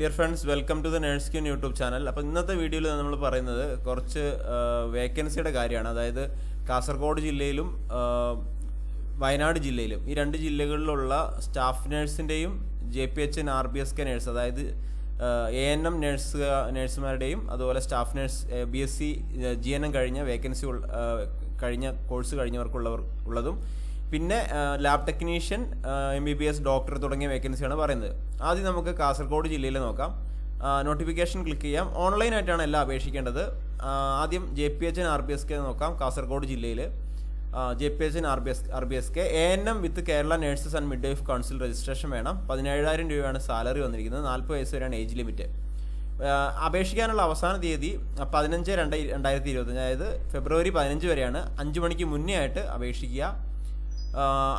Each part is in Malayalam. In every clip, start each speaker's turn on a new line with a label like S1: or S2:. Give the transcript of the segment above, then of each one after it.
S1: Dear friends welcome to the nurse queen YouTube channel അപ്പോൾ ഇന്നത്തെ വീഡിയോയിൽ നമ്മൾ പറയുന്നത് കുറച്ച് വേക്കൻസിയുടെ കാര്യമാണ്. അതായത് കാസർഗോഡ് ജില്ലയിലും വയനാട് ജില്ലയിലും ഈ രണ്ട് ജില്ലകളിലുള്ള staff നേഴ്സിന്റെയും J P H N R B S K nurse അതായത് എ എൻ എം നേഴ്സ് നേഴ്സുമാരുടെയും അതുപോലെ staff nurse B S C G N M കഴിഞ്ഞ വേക്കൻസി കഴിഞ്ഞ കോഴ്സ് കഴിഞ്ഞവർക്കുള്ളവർ ഉള്ളതും പിന്നെ lab technician M B B S doctor തുടങ്ങിയ വേക്കൻസിയാണ് പറയുന്നത്. ആദ്യം നമുക്ക് കാസർഗോഡ് ജില്ലയിൽ നോക്കാം. നോട്ടിഫിക്കേഷൻ ക്ലിക്ക് ചെയ്യാം. ഓൺലൈനായിട്ടാണ് എല്ലാം അപേക്ഷിക്കേണ്ടത്. ആദ്യം J P H N R B S K നോക്കാം കാസർഗോഡ് ജില്ലയിൽ J P H N R B S R B S K A N M with Kerala nurses and midwife council registration വേണം. പതിനേഴായിരം രൂപയാണ് സാലറി വന്നിരിക്കുന്നത്. നാൽപ്പത് വയസ്സ് വരെയാണ് ഏജ് ലിമിറ്റ് അപേക്ഷിക്കാനുള്ള അവസാന തീയതി പതിനഞ്ച് രണ്ട് രണ്ടായിരത്തി ഇരുപത്തഞ്ച്. അതായത് ഫെബ്രുവരി പതിനഞ്ച് വരെയാണ്. അഞ്ച് മണിക്ക് മുന്നേ ആയിട്ട് അപേക്ഷിക്കുക.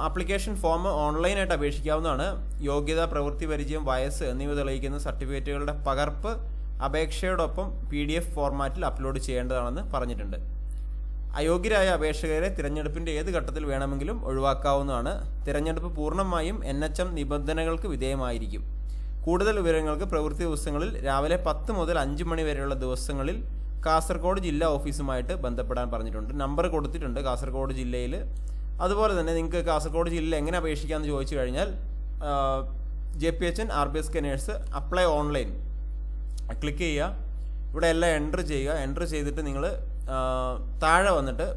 S1: ആപ്ലിക്കേഷൻ ഫോം ഓൺലൈനായിട്ട് അപേക്ഷിക്കാവുന്നതാണ്. യോഗ്യത പ്രവൃത്തി പരിചയം വയസ്സ് എന്നിവ തെളിയിക്കുന്ന സർട്ടിഫിക്കറ്റുകളുടെ പകർപ്പ് അപേക്ഷയോടൊപ്പം പി ഡി എഫ് ഫോർമാറ്റിൽ അപ്ലോഡ് ചെയ്യേണ്ടതാണെന്ന് പറഞ്ഞിട്ടുണ്ട്. അയോഗ്യരായ അപേക്ഷകരെ തിരഞ്ഞെടുപ്പിന്റെ ഏത് ഘട്ടത്തിൽ വേണമെങ്കിലും ഒഴിവാക്കാവുന്നതാണ്. തിരഞ്ഞെടുപ്പ് പൂർണമായും എൻ എച്ച് എം നിബന്ധനകൾക്ക് വിധേയമായിരിക്കും. കൂടുതൽ വിവരങ്ങൾക്ക് പ്രവൃത്തി ദിവസങ്ങളിൽ രാവിലെ പത്ത് മുതൽ അഞ്ച് മണി വരെയുള്ള ദിവസങ്ങളിൽ കാസർഗോഡ് ജില്ലാ ഓഫീസുമായിട്ട് ബന്ധപ്പെടാൻ പറഞ്ഞിട്ടുണ്ട്. നമ്പർ കൊടുത്തിട്ടുണ്ട് കാസർഗോഡ് ജില്ലയിൽ. അതുപോലെ തന്നെ നിങ്ങൾക്ക് കാസർഗോഡ് ജില്ലയിൽ എങ്ങനെ അപേക്ഷിക്കാമെന്ന് ചോദിച്ചു കഴിഞ്ഞാൽ J P H N R B S K nurse apply online. Click ചെയ്യുക. ഇവിടെ എല്ലാം എന്റർ ചെയ്യുക. എന്റർ ചെയ്തിട്ട് നിങ്ങൾ താഴെ വന്നിട്ട്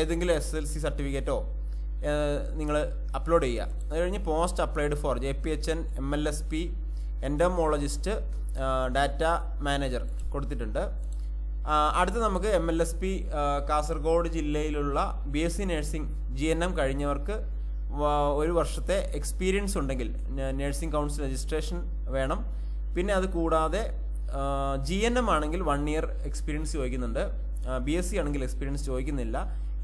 S1: ഏതെങ്കിലും എസ് എൽ സി സർട്ടിഫിക്കറ്റോ നിങ്ങൾ അപ്ലോഡ് ചെയ്യുക. അത് കഴിഞ്ഞ് post applied for J P H N M L S P entomologist data manager കൊടുത്തിട്ടുണ്ട്. അടുത്ത് നമുക്ക് M L S P Kasaragod ജില്ലയിലുള്ള B S C nursing G N M കഴിഞ്ഞവർക്ക് ഒരു വർഷത്തെ എക്സ്പീരിയൻസ് ഉണ്ടെങ്കിൽ നഴ്സിംഗ് കൗൺസിൽ രജിസ്ട്രേഷൻ വേണം. പിന്നെ അത് കൂടാതെ ജി എൻ എം ആണെങ്കിൽ വൺ ഇയർ എക്സ്പീരിയൻസ് ചോദിക്കുന്നുണ്ട്. ബി എസ് സി ആണെങ്കിൽ എക്സ്പീരിയൻസ് ചോദിക്കുന്നില്ല.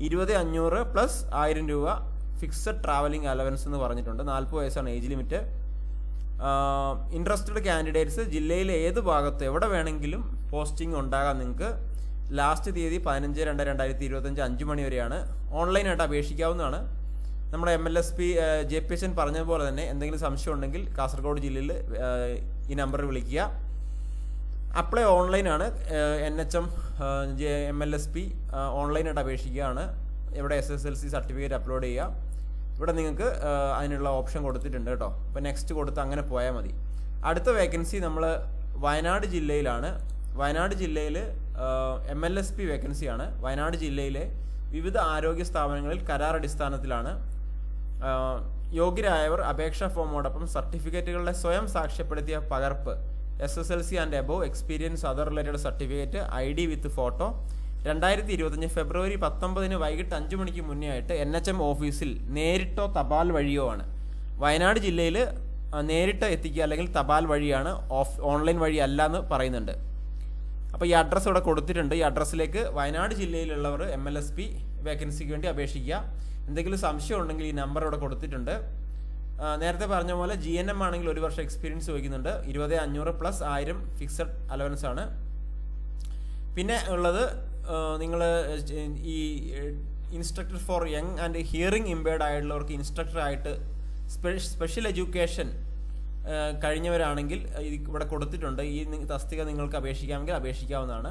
S1: ഇരുപത് അഞ്ഞൂറ് പ്ലസ് ആയിരം രൂപ ഫിക്സഡ് ട്രാവലിംഗ് അലവൻസ് എന്ന് പറഞ്ഞിട്ടുണ്ട്. നാൽപ്പത് വയസ്സാണ് ഏജ് ലിമിറ്റ് ഇൻട്രസ്റ്റഡ് കാൻഡിഡേറ്റ്സ് ജില്ലയിലെ ഏത് ഭാഗത്ത് എവിടെ വേണമെങ്കിലും പോസ്റ്റിംഗ് ഉണ്ടാകാം നിങ്ങൾക്ക്. ലാസ്റ്റ് തീയതി പതിനഞ്ച് രണ്ട് രണ്ടായിരത്തി ഇരുപത്തഞ്ച് അഞ്ച് മണി വരെയാണ്. ഓൺലൈനായിട്ട് അപേക്ഷിക്കാവുന്നതാണ്. നമ്മുടെ M L S P J P S N പറഞ്ഞതുപോലെ തന്നെ എന്തെങ്കിലും സംശയം ഉണ്ടെങ്കിൽ കാസർഗോഡ് ജില്ലയിൽ ഈ നമ്പറിൽ വിളിക്കുക. Apply ഓൺലൈനാണ് N H M M L S P ഓൺലൈനായിട്ട് അപേക്ഷിക്കുകയാണ്. ഇവിടെ S S L C certificate upload ചെയ്യുക. ഇവിടെ നിങ്ങൾക്ക് അതിനുള്ള ഓപ്ഷൻ കൊടുത്തിട്ടുണ്ട് കേട്ടോ. അപ്പോൾ നെക്സ്റ്റ് കൊടുത്ത് അങ്ങനെ പോയാൽ മതി. അടുത്ത വേക്കൻസി നമ്മൾ വയനാട് ജില്ലയിലാണ്. വയനാട് ജില്ലയിൽ എം എൽ എസ് പി വേക്കൻസിയാണ് വയനാട് ജില്ലയിലെ വിവിധ ആരോഗ്യ സ്ഥാപനങ്ങളിൽ കരാർ അടിസ്ഥാനത്തിലാണ് യോഗ്യരായവർ അപേക്ഷാ ഫോമോടൊപ്പം സർട്ടിഫിക്കറ്റുകളുടെ സ്വയം സാക്ഷ്യപ്പെടുത്തിയ പകർപ്പ് S S L C and above experience other related certificate I D with photo രണ്ടായിരത്തി ഇരുപത്തഞ്ച് ഫെബ്രുവരി പത്തൊമ്പതിന് വൈകിട്ട് അഞ്ച് മണിക്ക് മുന്നേ ആയിട്ട് എൻ എച്ച് എം ഓഫീസിൽ നേരിട്ടോ തപാൽ വഴിയോ ആണ്. വയനാട് ജില്ലയിൽ നേരിട്ട് എത്തിക്കുക അല്ലെങ്കിൽ തപാൽ വഴിയാണ് ഓഫ് ഓൺലൈൻ വഴി അല്ല എന്ന് പറയുന്നുണ്ട്. അപ്പോൾ ഈ അഡ്രസ്സ് ഇവിടെ കൊടുത്തിട്ടുണ്ട്. ഈ അഡ്രസ്സിലേക്ക് വയനാട് ജില്ലയിലുള്ളവർ എം എൽ എസ് പി വേക്കൻസിക്ക് വേണ്ടി അപേക്ഷിക്കുക. എന്തെങ്കിലും സംശയം ഉണ്ടെങ്കിൽ ഈ നമ്പർ ഇവിടെ കൊടുത്തിട്ടുണ്ട്. നേരത്തെ പറഞ്ഞ പോലെ ജി എൻ എം ആണെങ്കിൽ ഒരു വർഷം എക്സ്പീരിയൻസ് ചോദിക്കുന്നുണ്ട്. ഇരുപത് അഞ്ഞൂറ് പ്ലസ് ആയിരം ഫിക്സഡ് അലവൻസ് ആണ്. പിന്നെ ഉള്ളത് നിങ്ങൾ ഈ instructor for young and hearing impaired ആയിട്ടുള്ളവർക്ക് instructor ആയിട്ട് സ്പെഷ്യൽ എഡ്യൂക്കേഷൻ കഴിഞ്ഞവരാണെങ്കിൽ ഇവിടെ കൊടുത്തിട്ടുണ്ട്. ഈ തസ്തിക നിങ്ങൾക്ക് അപേക്ഷിക്കാമെങ്കിൽ അപേക്ഷിക്കാവുന്നതാണ്.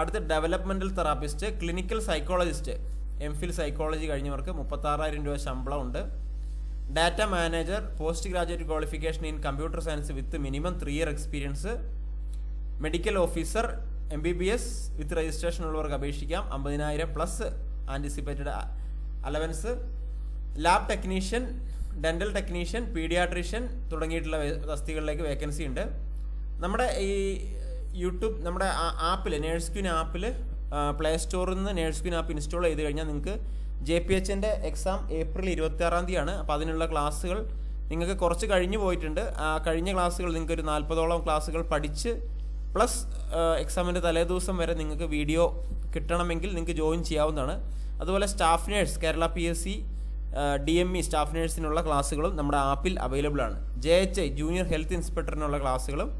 S1: അടുത്ത developmental therapist clinical psychologist M Phil psychology കഴിഞ്ഞവർക്ക് മുപ്പത്താറായിരം രൂപ ശമ്പളം ഉണ്ട് data manager post graduate qualification in computer science with minimum three year experience medical officer M B B S with registration ഉള്ളവർക്ക് അപേക്ഷിക്കാം. അമ്പതിനായിരം plus anticipated allowance lab technician dental technician paediatrician തുടങ്ങിയിട്ടുള്ള തസ്തികളിലേക്ക് വേക്കൻസി ഉണ്ട്. നമ്മുടെ ഈ യൂട്യൂബ് നമ്മുടെ ആപ്പിൽ നേഴ്സ് ക്യൂൻ ആപ്പിൽ പ്ലേ സ്റ്റോറിൽ നിന്ന് നേഴ്സ് ക്യൂൻ ആപ്പ് ഇൻസ്റ്റാൾ ചെയ്ത് കഴിഞ്ഞാൽ നിങ്ങൾക്ക് ജെ പി എച്ചിന്റെ എക്സാം ഏപ്രിൽ ഇരുപത്തി ആറാം തീയതിയാണ്. അപ്പോൾ അതിനുള്ള ക്ലാസ്സുകൾ നിങ്ങൾക്ക് കുറച്ച് കഴിഞ്ഞു പോയിട്ടുണ്ട്. ആ കഴിഞ്ഞ ക്ലാസ്സുകൾ നിങ്ങൾക്ക് ഒരു നാൽപ്പതോളം ക്ലാസ്സുകൾ പഠിച്ച് പ്ലസ് എക്സാമിന്റെ തലേദിവസം വരെ നിങ്ങൾക്ക് വീഡിയോ കിട്ടണമെങ്കിൽ നിങ്ങൾക്ക് ജോയിൻ ചെയ്യാവുന്നതാണ്. അതുപോലെ staff nurse Kerala P S C D M E staff നേഴ്സിനുള്ള ക്ലാസ്സുകളും നമ്മുടെ ആപ്പിൽ അവൈലബിൾ ആണ്. J H I junior health ഇൻസ്പെക്ടറിനുള്ള ക്ലാസ്സുകളും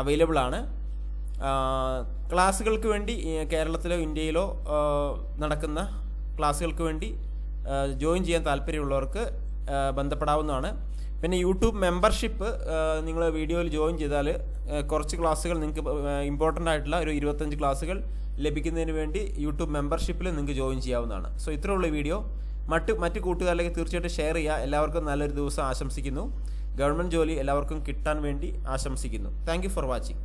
S1: അവൈലബിൾ ആണ്. ക്ലാസ്സുകൾക്ക് വേണ്ടി കേരളത്തിലോ ഇന്ത്യയിലോ നടക്കുന്ന ക്ലാസ്സുകൾക്ക് വേണ്ടി ജോയിൻ ചെയ്യാൻ താല്പര്യമുള്ളവർക്ക് ബന്ധപ്പെടാവുന്നതാണ്. പിന്നെ യൂട്യൂബ് മെമ്പർഷിപ്പ് നിങ്ങൾ വീഡിയോയിൽ ജോയിൻ ചെയ്താൽ കുറച്ച് ക്ലാസ്സുകൾ നിങ്ങൾക്ക് ഇമ്പോർട്ടന്റ് ആയിട്ടുള്ള ഒരു ഇരുപത്തഞ്ച് ക്ലാസ്സുകൾ ലഭിക്കുന്നതിന് വേണ്ടി യൂട്യൂബ് മെമ്പർഷിപ്പിൽ നിങ്ങൾക്ക് ജോയിൻ ചെയ്യാവുന്നതാണ്. സോ ഇത്രയുള്ള വീഡിയോ. മറ്റ് മറ്റ് കൂട്ടുകാരിലേക്ക് തീർച്ചയായിട്ടും ഷെയർ ചെയ്യുക എല്ലാവർക്കും നല്ലൊരു ദിവസം ആശംസിക്കുന്നു. ഗവൺമെന്റ് ജോലി എല്ലാവർക്കും കിട്ടാൻ വേണ്ടി ആശംസിക്കുന്നു. Thank for watching